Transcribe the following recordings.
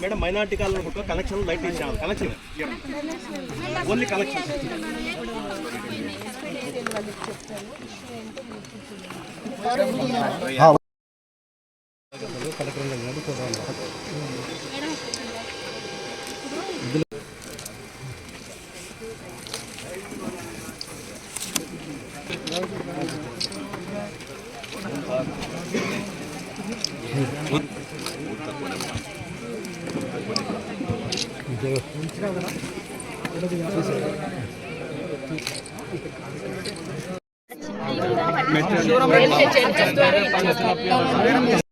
Madam minority కాలంలో ఒక connection light ఇచ్చాము కనెక్షన్ ఓన్లీ కనెక్షన్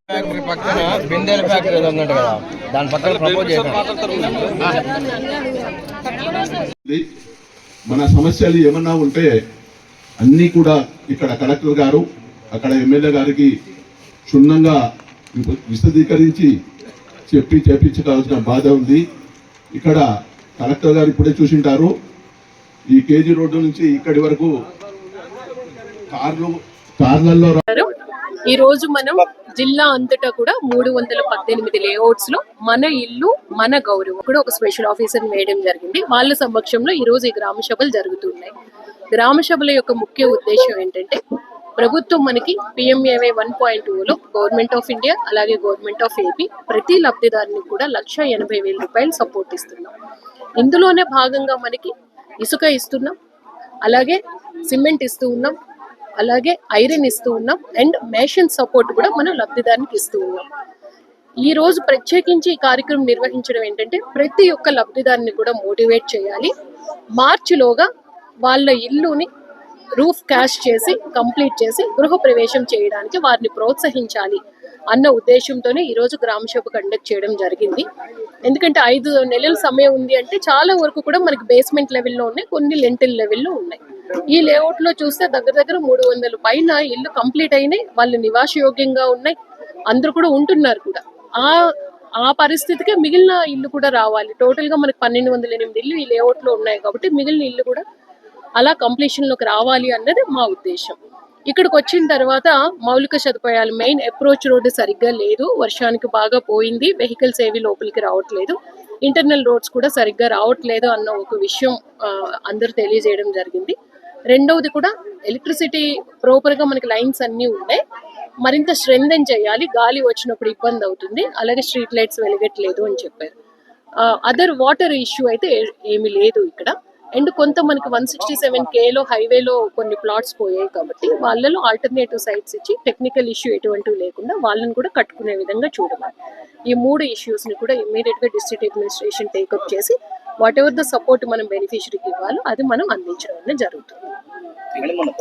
ఫ్యాక్టరీ పక్కన బిందెల ఫ్యాక్టరీ ఏదో ఉందంట కదా దాని పక్కన ప్రపోజ్ చేశాను మన సమస్యలు ఏమన్నా ఉంటే అన్నీ కూడా ఇక్కడ కలెక్టర్ గారు అక్కడ ఎమ్మెల్యే గారికి క్షుణ్ణంగా విశదీకరించి చెప్పి చేపించుకోవాల్సిన బాధ ఉంది. ఇక్కడ కలెక్టర్ గారు ఇప్పుడే చూసింటారు. ఈ కేజీ రోడ్డు నుంచి ఇక్కడి వరకు కార్లు కార్లలో ఈ రోజు మనం జిల్లా అంతటా కూడా మూడు వందల పద్దెనిమిది లేఅవుట్స్లో మన ఇల్లు మన గౌరవం కూడా ఒక స్పెషల్ ఆఫీసర్ వేయడం జరిగింది. వాళ్ళ సమక్షంలో ఈ రోజు ఈ గ్రామ సభలు జరుగుతున్నాయి. గ్రామ సభల యొక్క ముఖ్య ఉద్దేశం ఏంటంటే ప్రభుత్వం మనకి పిఎంఏవై వన్ పాయింట్లో గవర్నమెంట్ ఆఫ్ ఇండియా అలాగే గవర్నమెంట్ ఆఫ్ ఏపీ ప్రతి లబ్ధిదారుని కూడా లక్ష ఎనభై వేల రూపాయలు సపోర్ట్ ఇస్తున్నాం. ఇందులోనే భాగంగా మనకి ఇసుక ఇస్తున్నాం అలాగే సిమెంట్ ఇస్తూ ఉన్నాం అలాగే ఐరన్ ఇస్తూ ఉన్నాం అండ్ మేషన్ సపోర్ట్ కూడా మనం లబ్ధిదారునికి ఇస్తూ ఉన్నాం. ఈ రోజు ప్రత్యేకించి ఈ కార్యక్రమం నిర్వహించడం ఏంటంటే ప్రతి ఒక్క లబ్ధిదారుని కూడా మోటివేట్ చేయాలి. మార్చిలోగా వాళ్ళ ఇల్లుని రూఫ్ క్యాష్ చేసి కంప్లీట్ చేసి గృహ ప్రవేశం చేయడానికి వారిని ప్రోత్సహించాలి అన్న ఉద్దేశంతోనే ఈ రోజు గ్రామ సభ కండక్ట్ చేయడం జరిగింది. ఎందుకంటే ఐదు నెలల సమయం ఉంది అంటే చాలా వరకు కూడా మనకి బేస్మెంట్ లెవెల్లో ఉన్నాయి కొన్ని లెంటిల్ లెవెల్లో ఉన్నాయి. ఈ లేఅవుట్లో చూస్తే దగ్గర దగ్గర మూడు వందల పైన ఇల్లు కంప్లీట్ అయినాయి వాళ్ళు నివాసయోగ్యంగా ఉన్నాయి అందరూ కూడా ఉంటున్నారు కూడా. ఆ ఆ పరిస్థితికే మిగిలిన ఇల్లు కూడా రావాలి. టోటల్గా మనకి పన్నెండు వందల ఎనిమిది ఇల్లు ఈ లేఅవుట్లో ఉన్నాయి కాబట్టి మిగిలిన ఇల్లు కూడా అలా కంప్లీషన్లోకి రావాలి అన్నది మా ఉద్దేశం. ఇక్కడికి వచ్చిన తర్వాత మౌలిక సదుపాయాలు మెయిన్ అప్రోచ్ రోడ్డు సరిగ్గా లేదు. వర్షానికి బాగా పోయింది. వెహికల్స్ ఏవి లోపలికి రావట్లేదు. ఇంటర్నల్ రోడ్స్ కూడా సరిగ్గా రావట్లేదు అన్న ఒక విషయం అందరూ తెలియజేయడం జరిగింది. రెండవది కూడా ఎలక్ట్రిసిటీ ప్రోపర్గా మనకి లైన్స్ అన్నీ ఉన్నాయి. మరింత స్ట్రెంగ్ చేయాలి. గాలి వచ్చినప్పుడు ఇబ్బంది అవుతుంది. అలాగే స్ట్రీట్ లైట్స్ వెలగట్లేదు అని చెప్పారు. అదర్ వాటర్ ఇష్యూ అయితే ఏమీ లేదు ఇక్కడ. అండ్ కొంత మనకి వన్ సిక్స్టీ సెవెన్ కేలో హైవేలో కొన్ని ప్లాట్స్ పోయాయి కాబట్టి వాళ్ళలో ఆల్టర్నేటివ్ సైట్స్ ఇచ్చి టెక్నికల్ ఇష్యూ ఎటువంటివి లేకుండా వాళ్ళని కూడా కట్టుకునే విధంగా చూడాలి ఈ మూడు ఇష్యూస్ని ని కూడా ఇమీడియట్గా డిస్ట్రిక్ట్ అడ్మినిస్ట్రేషన్ టేకప్ చేసి వాట్ ఎవర్ ద సపోర్ట్ మనం బెనిఫిషరీకి ఇవ్వాలో అది మనం అందించడం అనేది జరుగుతుంది.